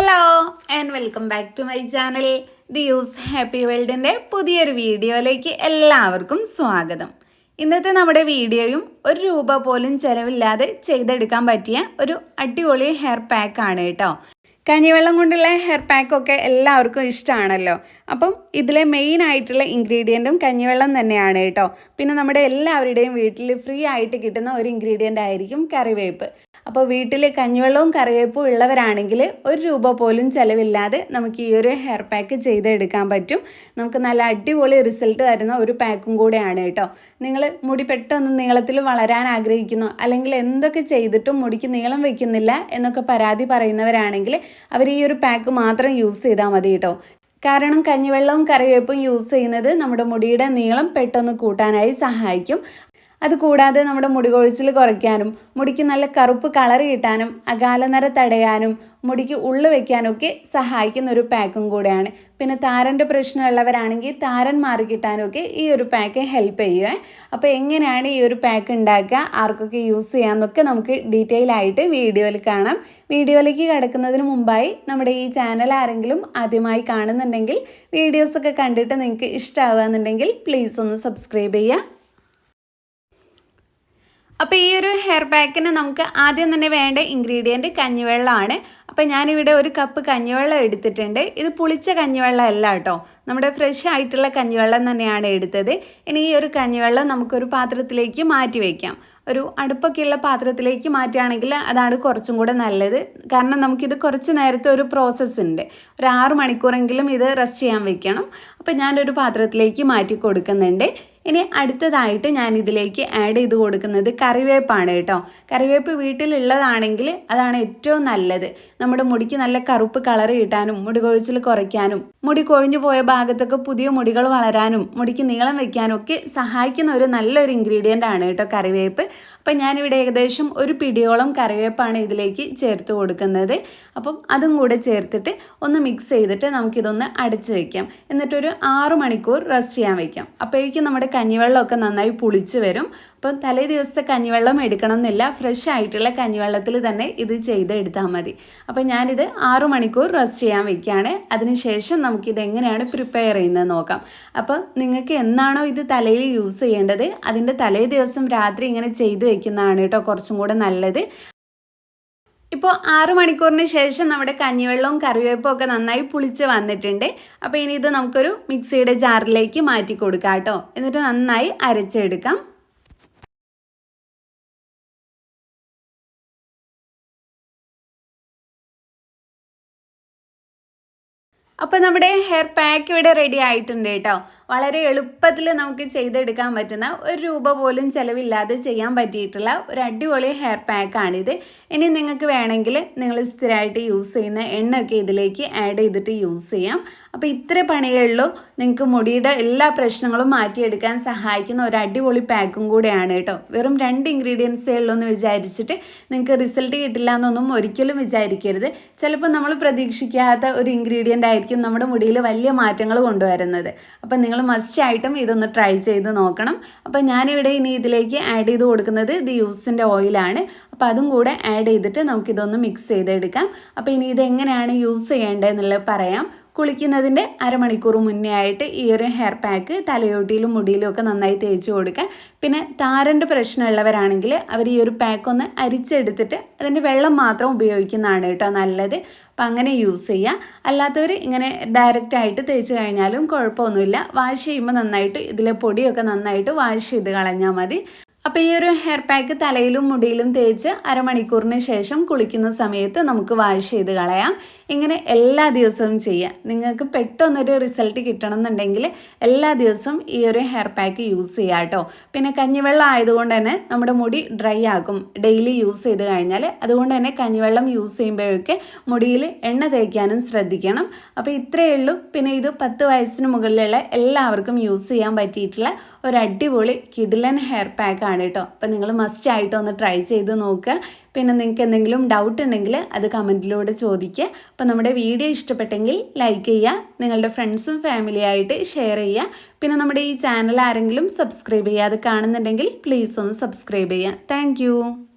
Hello and welcome back to my channel the use happy വേൾഡിന്റെ പുതിയൊരു വീഡിയോയിലേക്ക് എല്ലാവർക്കും സ്വാഗതം. ഇന്നത്തെ നമ്മുടെ വീഡിയോയും ഒരു രൂപ പോലും ചിലവില്ലാതെ ചെയ്തെടുക്കാൻ പറ്റിയ ഒരു അടിപൊളി ഹെയർ പാക്ക് ആണ് കേട്ടോ. കഞ്ഞിവെള്ളം കൊണ്ടുള്ള ഹെയർ പാക്കൊക്കെ എല്ലാവർക്കും ഇഷ്ടമാണല്ലോ അപ്പം ഇതിലെ മെയിൻ ആയിട്ടുള്ള ഇൻഗ്രീഡിയന്റും കഞ്ഞിവെള്ളം തന്നെയാണ് കേട്ടോ. പിന്നെ നമ്മുടെ എല്ലാവരുടെയും വീട്ടിൽ ഫ്രീ ആയിട്ട് കിട്ടുന്ന ഒരു ഇൻഗ്രീഡിയന്റ് ആയിരിക്കും കറിവേപ്പ്. അപ്പോൾ വീട്ടിൽ കഞ്ഞിവെള്ളവും കറിവേപ്പും ഉള്ളവരാണെങ്കിൽ ഒരു രൂപ പോലും ചിലവില്ലാതെ നമുക്ക് ഈ ഒരു ഹെയർ പാക്ക് ചെയ്തെടുക്കാൻ പറ്റും. നമുക്ക് നല്ല അടിപൊളി റിസൾട്ട് തരുന്ന ഒരു പാക്കും കൂടെയാണ് കേട്ടോ. നിങ്ങൾ മുടി പെട്ടെന്ന് നീളത്തിൽ വളരാൻ ആഗ്രഹിക്കുന്നു അല്ലെങ്കിൽ എന്തൊക്കെ ചെയ്തിട്ടും മുടിക്ക് നീളം വയ്ക്കുന്നില്ല എന്നൊക്കെ പരാതി പറയുന്നവരാണെങ്കിൽ അവർ ഈ ഒരു പാക്ക് മാത്രം യൂസ് ചെയ്താൽ മതി കേട്ടോ. കാരണം കഞ്ഞിവെള്ളവും കറിവേപ്പും യൂസ് ചെയ്യുന്നത് നമ്മുടെ മുടിയുടെ നീളം പെട്ടെന്ന് കൂട്ടാനായി സഹായിക്കും. അതുകൂടാതെ നമ്മുടെ മുടി കൊഴിച്ചിൽ കുറയ്ക്കാനും മുടിക്ക് നല്ല കറുപ്പ് കളർ കിട്ടാനും അകാലനര തടയാനും മുടിക്ക് ഉള്ളു വെക്കാനൊക്കെ സഹായിക്കുന്ന ഒരു പാക്കും കൂടെയാണ്. പിന്നെ താരന്റെ പ്രശ്നമുള്ളവരാണെങ്കിൽ താരൻ മാറി കിട്ടാനൊക്കെ ഈ ഒരു പാക്ക് ഹെൽപ്പ് ചെയ്യുക അപ്പോൾ എങ്ങനെയാണ് ഈ ഒരു പാക്ക് ഉണ്ടാക്കുക ആർക്കൊക്കെ യൂസ് ചെയ്യാമെന്നൊക്കെ നമുക്ക് ഡീറ്റെയിൽ ആയിട്ട് വീഡിയോയിൽ കാണാം. വീഡിയോയിലേക്ക് കിടക്കുന്നതിന് മുമ്പായി നമ്മുടെ ഈ ചാനൽ ആരെങ്കിലും ആദ്യമായി കാണുന്നുണ്ടെങ്കിൽ വീഡിയോസൊക്കെ കണ്ടിട്ട് നിങ്ങൾക്ക് ഇഷ്ടമാവുകയെന്നുണ്ടെങ്കിൽ പ്ലീസ് ഒന്ന് സബ്സ്ക്രൈബ് ചെയ്യുക. അപ്പോൾ ഈ ഒരു ഹെയർ പാക്കിന് നമുക്ക് ആദ്യം തന്നെ വേണ്ട ഇൻഗ്രീഡിയന്റ് കഞ്ഞിവെള്ളമാണ്. അപ്പോൾ ഞാനിവിടെ ഒരു കപ്പ് കഞ്ഞിവെള്ളം എടുത്തിട്ടുണ്ട്. ഇത് പുളിച്ച കഞ്ഞിവെള്ളം അല്ല കേട്ടോ. നമ്മുടെ ഫ്രഷ് ആയിട്ടുള്ള കഞ്ഞിവെള്ളം തന്നെയാണ് എടുത്തത്. ഇനി ഈ ഒരു കഞ്ഞിവെള്ളം നമുക്കൊരു പാത്രത്തിലേക്ക് മാറ്റി വയ്ക്കാം ഒരു അടുപ്പൊക്കെയുള്ള പാത്രത്തിലേക്ക് മാറ്റുകയാണെങ്കിൽ അതാണ് കുറച്ചും കൂടെ നല്ലത്. കാരണം നമുക്കിത് കുറച്ച് നേരത്തെ ഒരു പ്രോസസ്സ് ഉണ്ട്. ഒരു ആറ് മണിക്കൂറെങ്കിലും ഇത് റെസ്റ്റ് ചെയ്യാൻ വെക്കണം. അപ്പോൾ ഞാനൊരു പാത്രത്തിലേക്ക് മാറ്റി കൊടുക്കുന്നുണ്ട്. ഇനി അടുത്തതായിട്ട് ഞാൻ ഇതിലേക്ക് ആഡ് ചെയ്ത് കൊടുക്കുന്നത് കറിവേപ്പാണ് കേട്ടോ. കറിവേപ്പ് വീട്ടിലുള്ളതാണെങ്കിൽ അതാണ് ഏറ്റവും നല്ലത്. നമ്മുടെ മുടിക്ക് നല്ല കറുപ്പ് കളർ കിട്ടാനും മുടി കൊഴിച്ചിൽ കുറയ്ക്കാനും മുടി കൊഴിഞ്ഞു പോയ ഭാഗത്തൊക്കെ പുതിയ മുടികൾ വളരാനും മുടിക്ക് നീളം വെക്കാനും ഒക്കെ സഹായിക്കുന്ന ഒരു നല്ലൊരു ഇൻഗ്രീഡിയന്റ് ആണ് കേട്ടോ കറിവേപ്പ്. അപ്പം ഞാനിവിടെ ഏകദേശം ഒരു പിടിയോളം കറിവേപ്പാണ് ഇതിലേക്ക് ചേർത്ത് കൊടുക്കുന്നത്. അപ്പം അതും കൂടെ ചേർത്തിട്ട് ഒന്ന് മിക്സ് ചെയ്തിട്ട് നമുക്കിതൊന്ന് അടച്ചു വയ്ക്കാം എന്നിട്ടൊരു ആറു മണിക്കൂർ റെസ്റ്റ് ചെയ്യാൻ വയ്ക്കാം അപ്പോഴേക്കും നമ്മുടെ കഞ്ഞിവെള്ളമൊക്കെ നന്നായി പുളിച്ച് വരും. അപ്പം തലേ ദിവസത്തെ കഞ്ഞിവെള്ളം എടുക്കണം എന്നില്ല ഫ്രഷ് ആയിട്ടുള്ള കഞ്ഞിവെള്ളത്തിൽ തന്നെ ഇത് ചെയ്തെടുത്താൽ മതി. അപ്പം ഞാനിത് ആറു മണിക്കൂർ റെസ്റ്റ് ചെയ്യാൻ വെക്കുകയാണ്. അതിനുശേഷം നമുക്കിത് എങ്ങനെയാണ് പ്രിപ്പയർ ചെയ്യുന്നത് നോക്കാം. അപ്പോൾ നിങ്ങൾക്ക് എന്നാണോ ഇത് തലയിൽ യൂസ് ചെയ്യേണ്ടത്? അതിന്റെ തലേ ദിവസം രാത്രി ഇങ്ങനെ ചെയ്ത് വെക്കുന്നതാണ് കേട്ടോ കുറച്ചും കൂടെ നല്ലത്. ഇപ്പോൾ ആറു മണിക്കൂറിന് ശേഷം നമ്മുടെ കഞ്ഞിവെള്ളവും കറിവേപ്പും ഒക്കെ നന്നായി പുളിച്ച് വന്നിട്ടുണ്ട്. അപ്പോൾ ഇനി ഇത് നമുക്കൊരു മിക്സിയുടെ ജാറിലേക്ക് മാറ്റി കൊടുക്കാം കേട്ടോ. എന്നിട്ട് നന്നായി അരച്ചെടുക്കാം. അപ്പോൾ നമ്മുടെ ഹെയർ പാക്ക് ഇവിടെ റെഡി ആയിട്ടുണ്ട് കേട്ടോ. വളരെ എളുപ്പത്തിൽ നമുക്ക് ചെയ്തെടുക്കാൻ പറ്റുന്ന ഒരു രൂപ പോലും ചിലവില്ലാതെ ചെയ്യാൻ പറ്റിയിട്ടുള്ള ഒരു അടിപൊളി ഹെയർ പാക്കാണിത് ഇനി നിങ്ങൾക്ക് വേണമെങ്കിൽ നിങ്ങൾ സ്ഥിരമായിട്ട് യൂസ് ചെയ്യുന്ന എണ്ണയൊക്കെ ഇതിലേക്ക് ആഡ് ചെയ്തിട്ട് യൂസ് ചെയ്യാം. അപ്പോൾ ഇത്ര പണിയേ ഉള്ളൂ നിങ്ങൾക്ക് മുടിയുടെ എല്ലാ പ്രശ്നങ്ങളും മാറ്റിയെടുക്കാൻ സഹായിക്കുന്ന ഒരു അടിപൊളി പാക്കും കൂടെയാണ് കേട്ടോ. വെറും രണ്ട് ഇൻഗ്രീഡിയൻസേ ഉള്ളൂ എന്ന് വിചാരിച്ചിട്ട് നിങ്ങൾക്ക് റിസൾട്ട് കിട്ടില്ല എന്നൊന്നും ഒരിക്കലും വിചാരിക്കരുത്. ചിലപ്പോൾ നമ്മൾ പ്രതീക്ഷിക്കാത്ത ഒരു ഇൻഗ്രീഡിയന്റ് ആയിരിക്കും നമ്മുടെ മുടിയിൽ വലിയ മാറ്റങ്ങൾ കൊണ്ടുവരുന്നത്. അപ്പം നിങ്ങൾ മസ്റ്റായിട്ടും ഇതൊന്ന് ട്രൈ ചെയ്ത് നോക്കണം. അപ്പം ഞാനിവിടെ ഇനി ഇതിലേക്ക് ആഡ് ചെയ്ത് കൊടുക്കുന്നത് ഇത് യൂസിന്റെ ഓയിലാണ് അപ്പോൾ അതും കൂടെ ആഡ് ചെയ്തിട്ട് നമുക്കിതൊന്ന് മിക്സ് ചെയ്തെടുക്കാം. അപ്പോൾ ഇനി ഇതെങ്ങനെയാണ് യൂസ് ചെയ്യേണ്ടതെന്നുള്ളത് പറയാം. കുളിക്കുന്നതിന്റെ അരമണിക്കൂർ മുന്നേ ആയിട്ട് ഈ ഒരു ഹെയർ പാക്ക് തലയോട്ടിയിലും മുടിയിലും ഒക്കെ നന്നായി തേച്ച് കൊടുക്കുക പിന്നെ താരന്റെ പ്രശ്നമുള്ളവരാണെങ്കിൽ അവർ ഈ ഒരു പാക്ക് ഒന്ന് അരിച്ചെടുത്തിട്ട് അതിന്റെ വെള്ളം മാത്രം ഉപയോഗിക്കുന്നതാണ് കേട്ടോ നല്ലത്. അപ്പം അങ്ങനെ യൂസ് ചെയ്യുക അല്ലാത്തവർ ഇങ്ങനെ ഡയറക്റ്റ് ആയിട്ട് തേച്ച് കഴിഞ്ഞാലും കുഴപ്പമൊന്നുമില്ല. വാഷ് ചെയ്യുമ്പോൾ നന്നായിട്ട് ഇതിലെ പൊടിയൊക്കെ നന്നായിട്ട് വാഷ് ചെയ്ത് കളഞ്ഞാൽ മതി. അപ്പോൾ ഈ ഒരു ഹെയർ പാക്ക് തലയിലും മുടിയിലും തേച്ച് അരമണിക്കൂറിന് ശേഷം കുളിക്കുന്ന സമയത്ത് നമുക്ക് വാഷ് ചെയ്ത് കളയാം. ഇങ്ങനെ എല്ലാ ദിവസവും ചെയ്യാം. നിങ്ങൾക്ക് പെട്ടെന്നൊരു റിസൾട്ട് കിട്ടണം എന്നുണ്ടെങ്കിൽ എല്ലാ ദിവസവും ഈ ഒരു ഹെയർ പാക്ക് യൂസ് ചെയ്യാം കേട്ടോ. പിന്നെ കഞ്ഞിവെള്ളം ആയതുകൊണ്ട് തന്നെ നമ്മുടെ മുടി ഡ്രൈ ആകും. ഡെയിലി യൂസ് ചെയ്ത് കഴിഞ്ഞാൽ അതുകൊണ്ട് തന്നെ കഞ്ഞിവെള്ളം യൂസ് ചെയ്യുമ്പോഴൊക്കെ മുടിയിൽ എണ്ണ തേക്കാനും ശ്രദ്ധിക്കണം. അപ്പോൾ ഇത്രയേ ഉള്ളൂ. പിന്നെ ഇത് പത്ത് വയസ്സിന് മുകളിലുള്ള എല്ലാവർക്കും യൂസ് ചെയ്യാൻ പറ്റിയിട്ടുള്ള ഒരു അടിപൊളി കിഡിലൻ ഹെയർ പാക്ക് ആണ് കേട്ടോ. അപ്പം നിങ്ങൾ മസ്റ്റ് ആയിട്ട് ഒന്ന് ട്രൈ ചെയ്ത് നോക്കുക പിന്നെ നിങ്ങൾക്ക് എന്തെങ്കിലും ഡൗട്ട് ഉണ്ടെങ്കിൽ അത് കമന്റിലൂടെ ചോദിക്കുക അപ്പോൾ നമ്മുടെ വീഡിയോ ഇഷ്ടപ്പെട്ടെങ്കിൽ ലൈക്ക് ചെയ്യുക നിങ്ങളുടെ ഫ്രണ്ട്സും ഫാമിലിയായിട്ട് ഷെയർ ചെയ്യുക. പിന്നെ നമ്മുടെ ഈ ചാനൽ ആരെങ്കിലും സബ്സ്ക്രൈബ് ചെയ്യാതെ കാണുന്നുണ്ടെങ്കിൽ പ്ലീസ് ഒന്ന് സബ്സ്ക്രൈബ് ചെയ്യുക. താങ്ക്